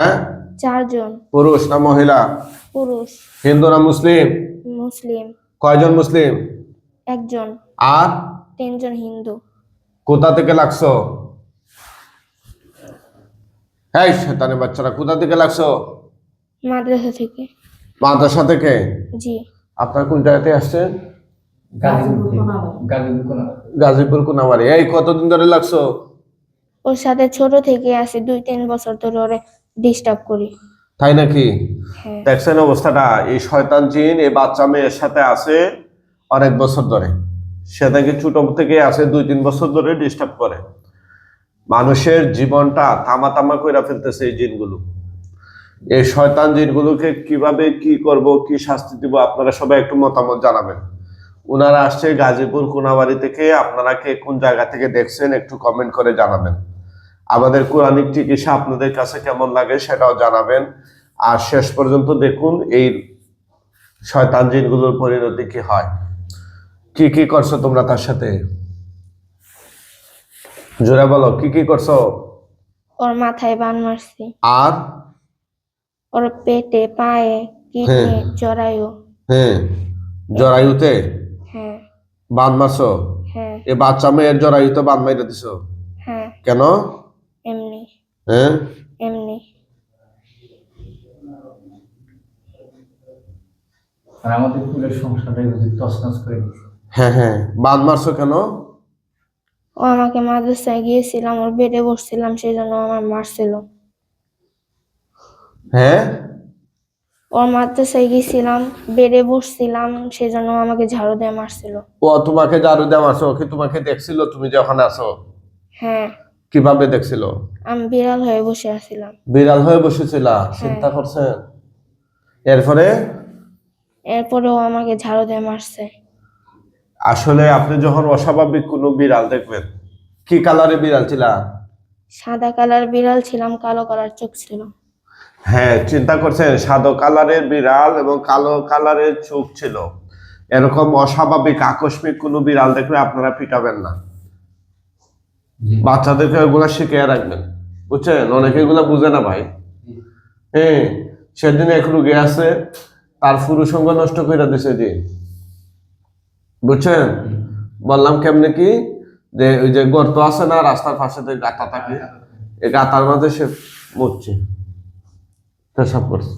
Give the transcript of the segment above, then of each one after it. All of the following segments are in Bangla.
হ্যাঁ? চারজন। পুরুষ না মহিলা? পুরুষ। হিন্দু না মুসলিম? মুসলিম। কয়জন মুসলিম? একজন। আর? তিনজন হিন্দু। কোথা থেকে লাগছো? এই শয়তানের বাচ্চারা কোথা থেকে লাগছো? মাদ্রাসা থেকে। মাদ্রাসা থেকে? জি। আপনার কোন জায়গাতে আসছেন? গাজীপুর গাজীপুর। কোনাবাড়ি। গাজীপুর কোনাবাড়ি। এই কতদিন ধরে লাগছো? ওর সাথে ছোট থেকে আছে দুই তিন বছর ধরে ডিস্টার্ব করি। তাই নাকি? হ্যাঁ। দেখছেন অবস্থাটা এই শয়তান জিন এই বাচ্চা মেয়ের সাথে আছে অনেক বছর ধরে। সে থেকে ছোট থেকে আছে দুই তিন বছর ধরে ডিস্টার্ব করে। মানুষের জীবনটা থামা থামা করে ফেলতেছে এই জিনগুলো। এই শয়তান জিনগুলোকে কীভাবে কি করব কি শাস্তি দিব আপনারা সবাই একটু মতামত জানাবেন। ওনারা আসছে গাজীপুর কোনাবাড়ি থেকে। আপনারা কে কোন জায়গা থেকে দেখছেন একটু কমেন্ট করে জানাবেন। আমাদের কোরআনিক চিকিৎসা আপনাদের কাছে কেমন লাগে সেটাও জানাবেন। আর শেষ পর্যন্ত দেখুন এই শয়তান জিনগুলোর পরিণতি কি হয়। কি কি করছ তোমরা তার সাথে? জোরে বলো কি কি করছ? ওর মাথায় বান মারছি। আর? ওর পেটে পায়ে কিডনি জরায়ু। হ্যাঁ। জরায়ুতে? হ্যাঁ। বাঁধ মারছো? হ্যাঁ। এ বাচ্চা মেয়ের জরায়ুতে বাঁধ মাইরে দিছো? হ্যাঁ। কেন? হ্যাঁ? এমনি। আর আমাদের ফুলের সংসারটা যদি তছনছ করে দিচ্ছে হ্যাঁ হ্যাঁ। বাঁধ মারছো কেন? ও আমাকে মাদ্রাসায় গিয়েছিলাম ওর বেডে বসছিলাম সেই জন্য আমার মারছিল। হ্যাঁ? ওর মাদ্রাসায় গিয়েছিলাম বেডে বসছিলাম সেই জন্য আমাকে ঝাড়ু দিয়ে মারছিল। ও তোমাকে জারু দেওয়া মারছো ওকে তোমাকে দেখছিল তুমি যখন আছো? হ্যাঁ। কীভাবে দেখছিল? আমি বিড়াল হয়ে বসে আছিলাম। বিড়াল হয়ে বসেছিলা? চিন্তা করছেন? এরপরে? এরপরে ও আমাকে ঝাড়ু দিয়ে মারছে। আসলে আপনি যখন অস্বাভাবিক কোনো বিড়াল দেখবেন কি কালারের বিড়াল ছিল? সাদা কালার বিড়াল ছিলাম কালো কালার চোখ ছিল। হ্যাঁ চিন্তা করছেন সাদা কালারের বিড়াল এবং কালো কালারের চোখ ছিল। এরকম অস্বাভাবিক আকস্মিক কোনো বিড়াল দেখলে আপনারা পিটাবেন না। বাচ্চাদেরকে ওগুলা শিখিয়ে রাখবেন। বুঝছেন? অনেকে এগুলা বুঝে না ভাই। হ্যাঁ সেদিন এক রুগী আছে তার পুরুষঙ্গ নষ্ট করে দিছে দিন বুঝছেন? বললাম কেমনে কি? যে ওই যে গর্ত আছে না রাস্তার পাশে যে গাতা থাকে এই গাতার মাঝে সে মরছে। পেশাব করছে।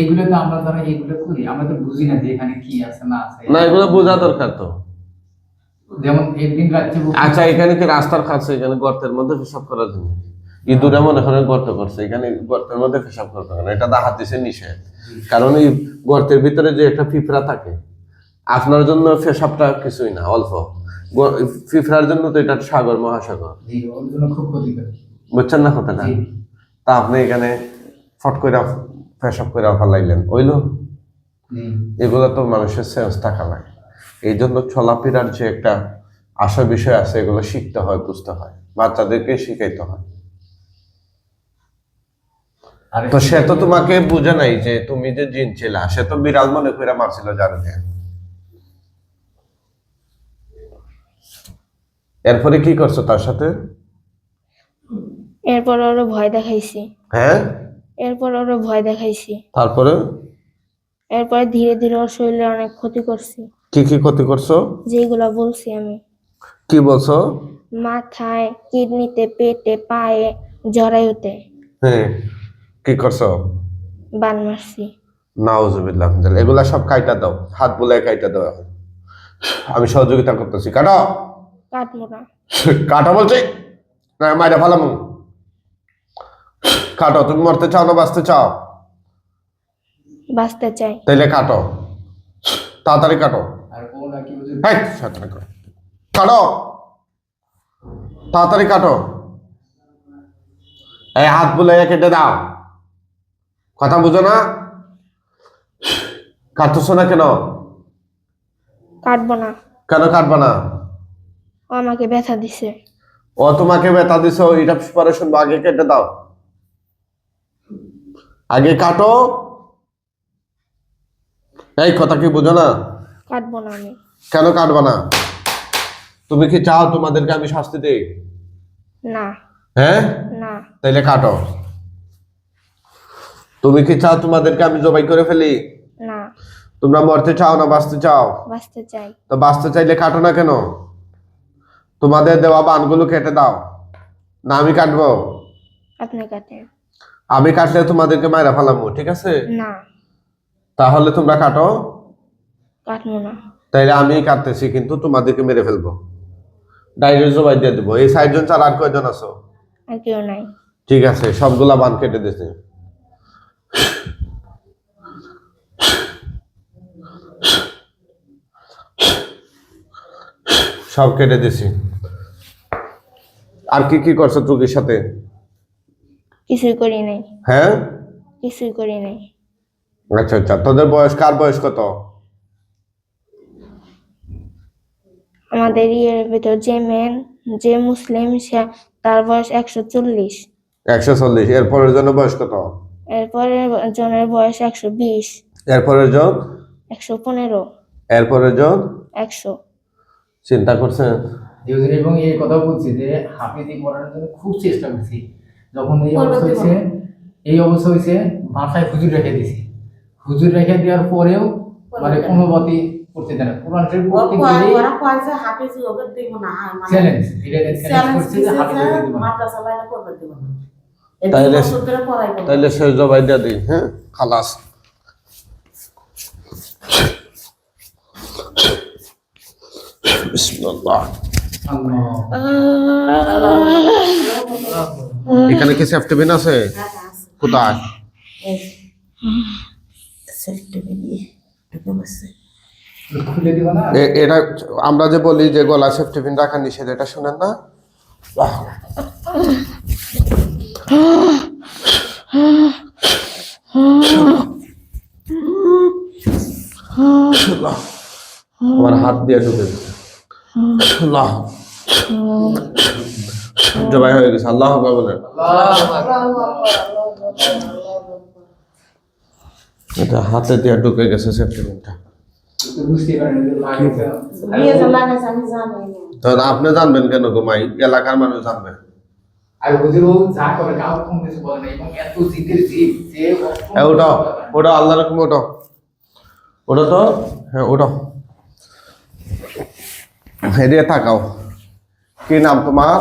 এগুলো তো আমরা ধরো এগুলো করি আমরা তো বুঝি না যে এখানে কি আছে না আছে। না এগুলো বোঝা দরকার তো। যেমন একদিন রাত্রে আচ্ছা এখানে কি রাস্তার কাছে এখানে গর্তের মধ্যে পেশাব করার জন্য ইঁদুরে মনে করেন গর্ত করছে এখানে গর্তের মধ্যে পেশাব করতে হবে এটা দাহাত দিছে নিষেধ। কারণ এই গর্তের ভিতরে যে একটা পিঁপড়া থাকে আপনার জন্য পেশাবটা কিছুই না অল্প। পিঁপড়ার জন্য তো এটা সাগর মহাসাগর। বুঝছেন না কথাটা? তা আপনি এখানে ফট করে পেশাব করে ফেলাইলেন ওইলো? এগুলো তো মানুষের সেন্স থাকা লাগে। এই জন্য চলাফেরার যে একটা আশা বিষয় আছে এগুলো শিখতে হয় বুঝতে হয়। বাচ্চাদেরকে শিখাইতে হয়। তো সে তো তোমাকে বুঝে নাই যে তুমি যে জিন ছিলা সে তো বিড়াল মনে করে মারছিল জানো যে। এরপরে কি করছ তার সাথে? এরপর ওরে ভয় দেখাইছি। হ্যাঁ? এরপর ওরে ভয় দেখাইছি। তারপরে? এরপরে ধীরে ধীরে ওর শরীরে অনেক ক্ষতি করছি। কি কি ক্ষতি করছ? যেগুলা বলছি আমি। কি বলছো? মাথায় কিডনিতে পেটে পায়ে জরায়ুতে হ্যাঁ কি করছ? বান মারছি। নাউজুবিল্লাহ এগুলা সব কাইটা দাও হাত বুলায় কাইটা দাও এখন। আমি সহযোগিতা করতেছি। কাটো! কাটবো না। কাটো বলছি? না মাইরা ফালামু। কাটো তুমি মরতে চাও না বাঁচতে চাও? বাঁচতে চাই। তাইলে কাটো। তাড়াতাড়ি কাটো। নাকি কাটো। তাড়াতাড়ি কাটো। এই হাত বুলাইয়া কেটে দাও। কথা বুঝো না? কাটতেছো না কেন? কাটবো না। কেন কাটবা না? ও আমাকে ব্যথা দিছে। ও তোমাকে বেতা দিছ এটা পরে শুনব আগে কেটে দাও। আগে কাটো। এই কথা কি বুঝো না? কাটবো না আমি। কেন কাটবা না? তুমি কি চাও তোমাদেরকে আমি শাস্তি দিই? না। হ্যাঁ? না। তাইলে কাটো। তুমি কি চাও তোমাদেরকে আমি জবাই করে ফেলি? না। তোমরা মরতে চাও না বাঁচতে চাও? বাঁচতে চাই। তো বাঁচতে চাইলে কাটো না কেন? তোমাদের দেওয়া বানগুলো কেটে দাও। না আমি কাটবো। আপনি কাটেন। আমি কাটলে তোমাদেরকে মায়েরা ফেলামো ঠিক আছে? না। তাহলে তোমরা কাটো। কাটবো না। তাইলে আমি কাটতেছি কিন্তু তোমাদেরকে মেরে ফেলব। ডাইরেক্ট জবাই দিয়ে দেবো। এই ষাট জন ছাড়া আর কয়জন আছো? আর কেউ নাই। ঠিক আছে সবগুলা বান কেটে দিয়েছি সব কেটে দিছি। আর কি কি করছ তুকির সাথে? কিছুই করি নাই। হ্যাঁ? কিছুই করি নাই। আচ্ছা আচ্ছা। তোদের বয়স কার বয়স কত? আমাদের ইয়ের ভিতর যে মেন যে মুসলিম সে তার বয়স একশো চল্লিশ। একশো চল্লিশ। এরপরের জন্য বয়স কত? এরপরে জনের বয়স একশো বিশ। এরপরের জন? একশো পনেরো। এরপরের জন? একশো। চিন্তা করছেন? হুজুর এবং এই কথা বলছি যে হাফিজি পড়ানোর জন্য খুব চেষ্টা করছি। যখন এই অবস্থা হয়েছে এই অবস্থা হয়েছে বাসায় হুজুর রেখে দিছি হুজুর রেখে দেওয়ার পরেও মানে কোনো মতে করতে দেয় না। কোরআন শরীফ পড়তে গেলেই ওরা কয় যে হাফিজি ওকে দিব না মানে চ্যালেঞ্জ এটা চ্যালেঞ্জ করছে যে হাফিজি দিব না। মাদ্রাসা লাইনে করবে দিব না। তাইলে-। তাইলে সে জবাই দিয়ে দিই হ্যাঁ? খালাস। এখানে কি সেফটি আছে? হ্যাঁ, হ্যাঁ, আছে। কোথায়? সেফটি বেরিয়ে ঢুকে বসছে। খুলে দিব না? এ- এটা আমরা যে বলি যে গলা সেফটি পিন রাখা নিষেধ এটা শুনেন না? আমার হাত দিয়ে ঢুকে গেছে আল্লাহ জবাই হয়ে গেছে আল্লাহ আকবার বলেন এটা হাতে দিয়ে ঢুকে গেছে সেফটি পিনটা। বুঝতে পারেন যে লাগিয়েছে নিয়ে যে লাগাইছে আমি জানি না। তো আপনি জানবেন কেন গোমাই এলাকার মানুষ জানবে আর হুজুরও যা করে কাউ কম কিছু বলে না এবং এত জিকির জিপ যে এ ওটা ওটা আল্লাহ রকম ওটা ওটা তো হ্যাঁ ওটা হেরিয়ে তাকাও কি নাম তোমার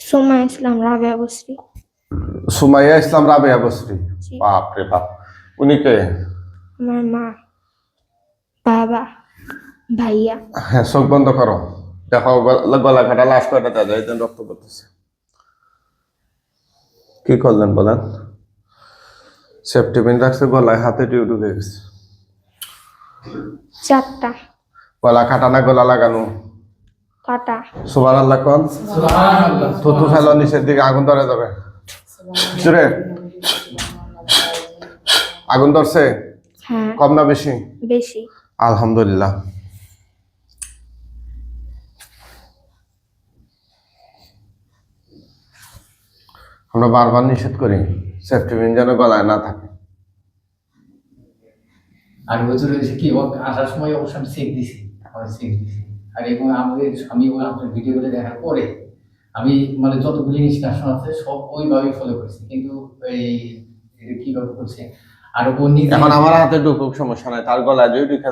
সোমা ইসলাম রাবেয়া বসরি সুমাইয়া ইসলাম রাবেয়া বসরি জি। বাপ রে বাপ উনি কে আমার মা বাবা ভাইয়া। হ্যাঁ চোখ বন্ধ করো। দেখো গলা- কাটা লাশ কয়টা দাদা এই রক্ত পড়তেছে। কি করলেন বলেন? সেফটি পিন রাখছে গলায় হাতে টিউ ঢুকে গেছে। চারটা। গলা কাটা না গলা লাগানো? কাটা? সুবান আল্লাহ কন থুতু ফেলো নিচের দিকে আগুন ধরে যাবে। জুড়ে। আগুন ধরছে? হ্যাঁ। কম না বেশি? বেশি। আলহামদুলিল্লাহ। আমরা বারবার নিষেধ করি সেফটি পিন যেন গলায় না থাকে। আর হুজুর হয়েছে কি আসার সময় অবশ্য আমি দিছি আমি দিছি। আর এবং আমাদের, আমি ওই আপনার ভিডিওগুলো দেখার পরে, আমি মানে যতগুলি নিষ্কাশন আছে, সব ওইভাবেই ফলো করছি। কিন্তু এই কীভাবে করছে আর ও নিজে এখন আমার হাতে ঢুকুক সমস্যা নাই। তার গলায় যদি ঢুকে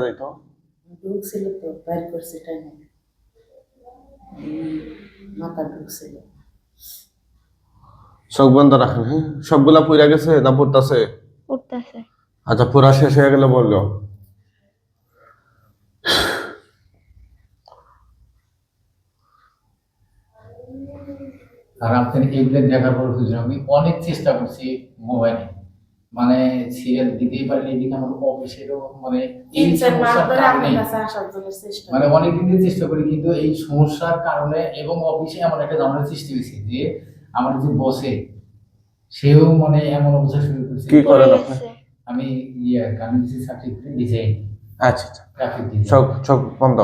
ঢুকছিল তো বাইর করছে টাইমে মাথা ঢুকছিল। চোখ বন্ধ রাখেন হ্যাঁ? সবগুলা পুরা গেছে না পড়তেছে। আচ্ছা পুরা শেষ হয়ে গেলে বলল। আর আপনার এইগুলো দেখার পর হুজুর আমি অনেক চেষ্টা করছি মোবাইলে। মানে সিরিয়াল দিতেই পারিনি এদিকে আমার অফিসেরও মানে এই সমস্যার কারণে মানে অনেক দিন ধরে চেষ্টা করি কিন্তু এই সমস্যার কারণে এবং অফিসে এমন একটা ঝামেলার সৃষ্টি হয়েছে যে আমার যে বসে সেও মানে এমন অবস্থা শুরু করেছে। কি করেন আপনি? আমি ইয়ে দিচ্ছি সার্টিফিকেট ডিজাইন আচ্ছা আচ্ছা। ডিজাইন চোখ চোখ বন্ধ।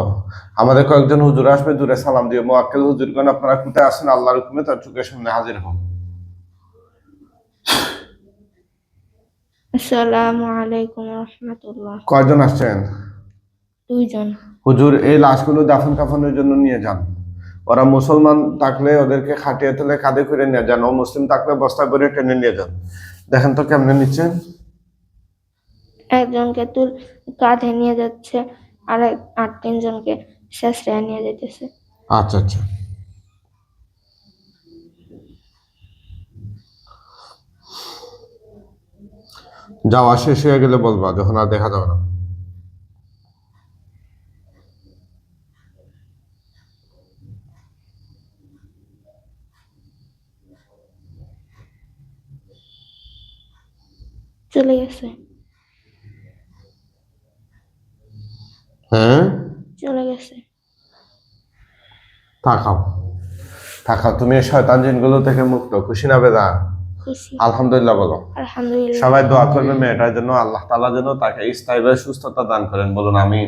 আমাদের কয়েকজন হুজুর আসবে দূরে সালাম দিয়ে মোয়াক্কেল হুজুর কেন আপনারা কোথায় আছেন? আল্লাহর হুকুমে তার চোখের সামনে হাজির হন। আসসালামু আলাইকুম রহমতুল্লাহ। কয়জন আসছেন? দুইজন। হুজুর এই লাশগুলো দাফন কাফনের জন্য নিয়ে যান। ওরা মুসলমান থাকলে ওদেরকে খাটিয়ে তুলে কাঁধে করে নিয়ে যান। ও মুসলিম থাকলে বস্তা করে টেনে নিয়ে যান। দেখেন তো কেমনে নিচ্ছেন একজনকে তুল কাঁধে নিয়ে যাচ্ছে আর এক- আর তিনজনকে শেষরে নিয়ে যেতেছে। আচ্ছা আচ্ছা। যাওয়া শেষ হয়ে গেলে বলবা যখন আর দেখা যাবে না। চলে গেছে। হ্যাঁ? চলে গেছে। তাকাও তাকাও তুমি শয়তান জিনগুলো থেকে মুক্ত খুশি না বেদা? খুশি। আলহামদুলিল্লাহ বলো। আলহামদুলিল্লাহ। সবাই দোয়া করবে মেয়েটার জন্য আল্লাহ তালা যেন তাকে স্থায়ীভাবে সুস্থতা দান করেন বলুন আমি